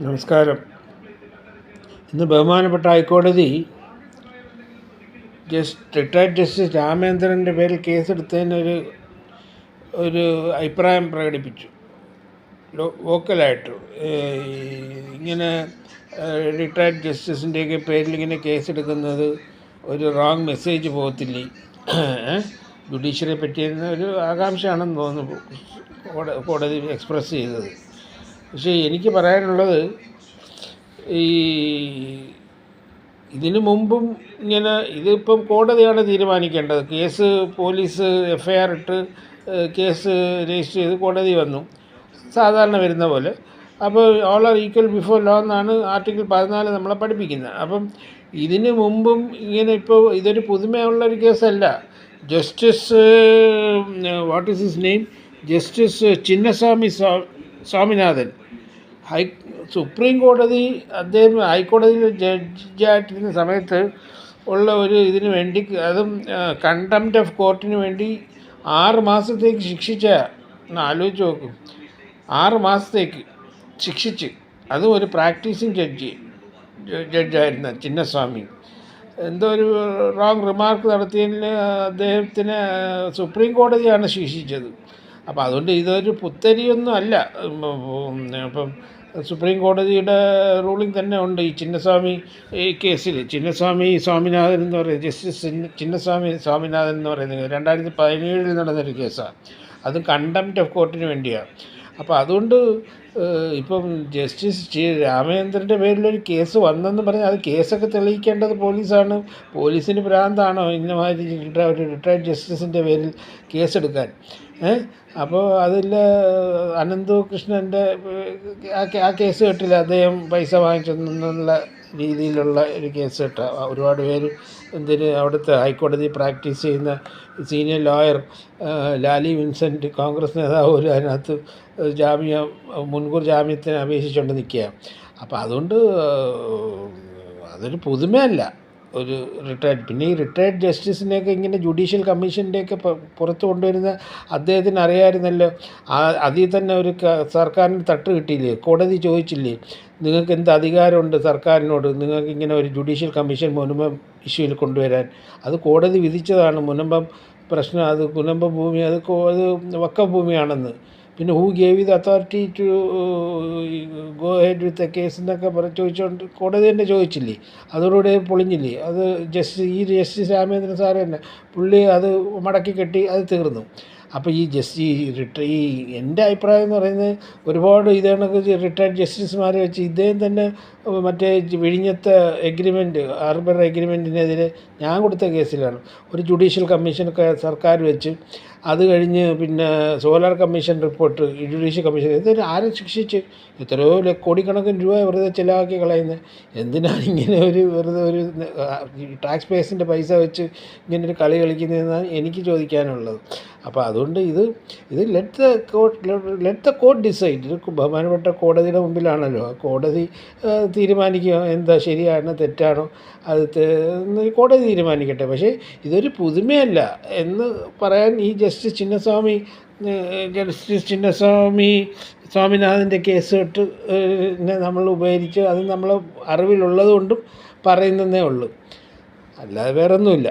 നമസ്കാരം. ഇന്ന് ബഹുമാനപ്പെട്ട ഹൈക്കോടതി ജസ്റ്റ് റിട്ടയർഡ് ജസ്റ്റിസ് രാമേന്ദ്രന്റെ പേരിൽ കേസെടുത്തതിനൊരു ഒരു അഭിപ്രായം പ്രകടിപ്പിച്ചു. വോക്കലായിട്ട്. ഇങ്ങനെ റിട്ടയർഡ് ജസ്റ്റിസിന്റെയൊക്കെ പേരിൽ ഇങ്ങനെ കേസെടുക്കുന്നത് ഒരു റോങ് മെസ്സേജ് പോകത്തില്ലേ? ജുഡീഷ്യറിയെ പറ്റിയിരുന്ന ഒരു ആകാംക്ഷയാണെന്ന് തോന്നുന്നു കോട- കോടതി എക്സ്പ്രസ് ചെയ്തത്. പക്ഷേ എനിക്ക് പറയാനുള്ളത് ഈ ഇതിനു മുമ്പും ഇങ്ങനെ ഇതിപ്പം കോടതിയാണ് തീരുമാനിക്കേണ്ടത്. Case police F I R ഇട്ട് കേസ് രജിസ്റ്റർ ചെയ്ത് കോടതി വന്നു. സാധാരണ വരുന്ന പോലെ. അപ്പോൾ all are equal before law എന്നാണ് ആർട്ടിക്കിൾ പതിനാല് നമ്മളെ പഠിപ്പിക്കുന്നത്. അപ്പം ഇതിന് മുമ്പും ഇങ്ങനെ ഇപ്പോൾ ഇതൊരു പുതുമയുള്ള ഒരു കേസല്ല. Justice what is his name? Justice Chinnaswamy സ്വാ- സ്വാമിനാഥൻ. ഹൈ സുപ്രീം കോടതി അദ്ദേഹം ഹൈക്കോടതിയിൽ ജഡ്ജായിട്ടിരുന്ന സമയത്ത് ഉള്ള ഒരു ഇതിന് വേണ്ടി അതും കണ്ടംപ്റ്റ് ഓഫ് കോർട്ടിന് വേണ്ടി ആറ് മാസത്തേക്ക് ശിക്ഷിച്ച ആലോചിച്ച് നോക്കും. ആറ് മാസത്തേക്ക് ശിക്ഷിച്ച്. അതും ഒരു പ്രാക്ടീസിങ് ജഡ്ജി ജഡ്ജായിരുന്ന ചിന്നസ്വാമി. എന്തോ ഒരു റോങ് റിമാർക്ക് നടത്തിയതിന് അദ്ദേഹത്തിന് സുപ്രീം കോടതിയാണ് ശിക്ഷിച്ചത്. അപ്പോൾ അതുകൊണ്ട് ഇതൊരു പുത്തരിയൊന്നും അല്ല. അപ്പം സുപ്രീം കോടതിയുടെ റൂളിംഗ് തന്നെ ഉണ്ട്. ഈ ചിന്നസ്വാമി കേസിൽ ചിന്നസ്വാമി സ്വാമിനാഥൻ എന്ന് പറയുന്നത് ജസ്റ്റിസ് ചിന്ന- ചിന്നസ്വാമി സ്വാമിനാഥൻ എന്ന് പറയുന്നത് രണ്ടായിരത്തി പതിനേഴിൽ നടന്നൊരു കേസാണ് അത് കണ്ടംപ്റ്റ് ഓഫ് കോർട്ടിന് വേണ്ടിയാണ് അപ്പോൾ അതുകൊണ്ട് ഇപ്പം ജസ്റ്റിസ് ചി രാമചന്ദ്രന്റെ പേരിലൊരു കേസ് വന്നെന്ന് പറഞ്ഞാൽ അത് കേസൊക്കെ തെളിയിക്കേണ്ടത് പോലീസാണ്. പോലീസിന് ഭ്രാന്താണോ ഇന്നമാതിരി മാതിരി റിട്ടയർഡ് ജസ്റ്റിസിന്റെ പേരിൽ കേസെടുക്കാൻ? അപ്പോൾ അതിൽ അനന്തു കൃഷ്ണന്റെ ആ കേസ് കേട്ടില്ല. അദ്ദേഹം പൈസ വാങ്ങിച്ചെന്നുള്ള രീതിയിലുള്ള ഒരു കേസ് കേട്ടോ. ഒരുപാട് പേര് എന്തിന് അവിടുത്തെ ഹൈക്കോടതി പ്രാക്ടീസ് ചെയ്യുന്ന senior lawyer Lali Vincent Congress നേതാവ് ഒരു അതിനകത്ത് ജാമ്യം മുൻകൂർ ജാമ്യത്തിന് അപേക്ഷിച്ചുകൊണ്ട് നിൽക്കുക അപ്പോൾ അതുകൊണ്ട് അതൊരു പുതുമയല്ല. ഒരു റിട്ടയർഡ് പിന്നെ ഈ റിട്ടയർഡ് ജസ്റ്റിസിനെയൊക്കെ ഇങ്ങനെ ജുഡീഷ്യൽ കമ്മീഷന്റെയൊക്കെ പുറത്ത് കൊണ്ടുവരുന്ന അദ്ദേഹത്തിന് അറിയാമായിരുന്നല്ലോ. ആ അതിൽ തന്നെ ഒരു സർക്കാരിന് തട്ട് കിട്ടിയില്ലേ? കോടതി ചോദിച്ചില്ലേ? നിങ്ങൾക്ക് എന്ത് അധികാരമുണ്ട് സർക്കാരിനോട്? നിങ്ങൾക്ക് ഇങ്ങനെ ഒരു ജുഡീഷ്യൽ കമ്മീഷൻ മുനമ്പം ഇഷ്യൂവിൽ കൊണ്ടുവരാൻ? അത് കോടതി വിധിച്ചതാണ്. മുനമ്പം പ്രശ്നം അത് മുനമ്പ ഭൂമി അത് അത് വക്ക ഭൂമിയാണെന്ന് പിന്നെ who gave the authority to go ahead with a case എന്നൊക്കെ പറഞ്ഞ് ചോദിച്ചുകൊണ്ട് കോടതി തന്നെ ചോദിച്ചില്ലേ? അതോടുകൂടി പൊളിഞ്ഞില്ലേ? അത് ജസ്റ്റിസ് ഈ ജസ്റ്റിസ് രാമേന്ദ്രൻ സാറ് തന്നെ പുള്ളി അത് മടക്കി കെട്ടി അത് തീർന്നു. അപ്പോൾ ഈ ജസ്റ്റ് ഈ റിട്ട ഈ എന്റെ അഭിപ്രായം എന്ന് പറയുന്നത് ഒരുപാട് ഇതേ കണക്ക് റിട്ടയർഡ് ജസ്റ്റിസുമാരെ വെച്ച് ഇദ്ദേഹം തന്നെ മറ്റേ വിഴിഞ്ഞത്തെ എഗ്രിമെന്റ് ഹാർബർ എഗ്രിമെന്റിനെതിരെ ഞാൻ കൊടുത്ത കേസിലാണ്. ഒരു ജുഡീഷ്യൽ കമ്മീഷനൊക്കെ സർക്കാർ വെച്ച് അത് കഴിഞ്ഞ് പിന്നെ solar commission report judicial commission ഇതൊരു ആരെ ശിക്ഷിച്ച്? എത്രയോ കോടിക്കണക്കിന് രൂപ വെറുതെ ചിലവാക്കി കളയുന്നത് എന്തിനാണ് ഇങ്ങനെ ഒരു വെറുതെ ഒരു ടാക്സ് പേഴ്സിന്റെ പൈസ വെച്ച് ഇങ്ങനൊരു കളി കളിക്കുന്നതെന്നാണ് എനിക്ക് ചോദിക്കാനുള്ളത്. അപ്പോൾ അതുകൊണ്ട് ഇത് ഇത് let the court let the court decide ഇത് ബഹുമാനപ്പെട്ട കോടതിയുടെ മുമ്പിലാണല്ലോ. ആ കോടതി തീരുമാനിക്കുക. എന്താ ശരിയാണോ തെറ്റാണോ അത് കോടതി തീരുമാനിക്കട്ടെ. പക്ഷേ ഇതൊരു പുതുമയല്ല എന്ന് പറയാൻ ഈ ജസ്റ്റിസ് ചിന്നസ്വാമി ജസ്റ്റിസ് ചിന്നസ്വാമി സ്വാമിനാഥന്റെ കേസ് നെ നമ്മൾ ഉപകരിച്ച് അത് നമ്മൾ അറിവിലുള്ളത് കൊണ്ടും പറയുന്നതേ ഉള്ളൂ. അല്ലാതെ വേറൊന്നുമില്ല.